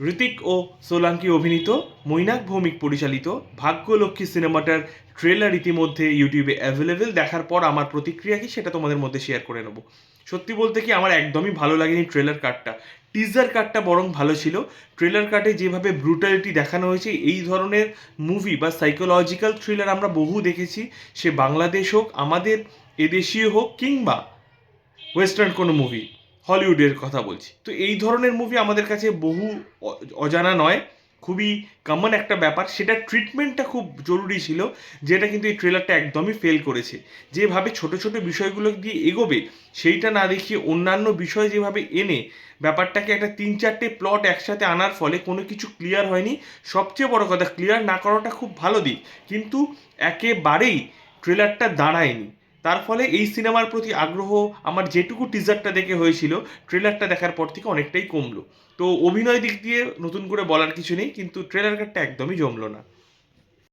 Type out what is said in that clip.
ঋতিক ও সোলাঙ্কি অভিনীত মৈনাক ভৌমিক পরিচালিত ভাগ্যলক্ষ্মী সিনেমাটার ট্রেলার ইতিমধ্যে ইউটিউবে অ্যাভেলেবেল দেখার পর আমার প্রতিক্রিয়া কি সেটা তোমাদের মধ্যে শেয়ার করে নেব। সত্যি বলতে কি আমার একদমই ভালো লাগেনি ট্রেলার কার্ডটা টিজার কার্ডটা বরং ভালো ছিল। ট্রেলার কার্ডে যেভাবে ব্রুটালিটি দেখানো হয়েছে, এই ধরনের মুভি বা সাইকোলজিক্যাল থ্রিলার আমরা বহু দেখেছি। সে বাংলাদেশ হোক, আমাদের এদেশীয় হোক, কিংবা ওয়েস্টার্ন কোনো মুভি হলিউডের কথা বলছি। তো এই ধরনের মুভি আমাদের কাছে বহু অজানা নয়, খুবই কমন একটা ব্যাপার। সেটা ট্রিটমেন্টটা খুব জরুরি ছিল, যেটা কিন্তু এই ট্রেলারটা একদমই ফেল করেছে। যেভাবে ছোট ছোট বিষয়গুলো দিয়ে এগোবে, সেইটা না দেখিয়ে অন্যান্য বিষয় যেভাবে এনে, ব্যাপারটাকে একটা তিন চারটে প্লট একসাথে আনার ফলে কোনো কিছু ক্লিয়ার হয়নি। সবচেয়ে বড় কথা ক্লিয়ার না করাটা খুব ভালো দিক। কিন্তু একেবারেই ট্রেলারটা দাঁড়ায়নি। তার ফলে এই সিনেমার প্রতি আগ্রহ আমার যেটুকু টিজারটা দেখে হয়েছিল ট্রেলারটা দেখার পর থেকে অনেকটাই কমলো। তো অভিনয় দিক দিয়ে নতুন করে বলার কিছু নেই, কিন্তু ট্রেলার কার্ডটা একদমই জমলো না।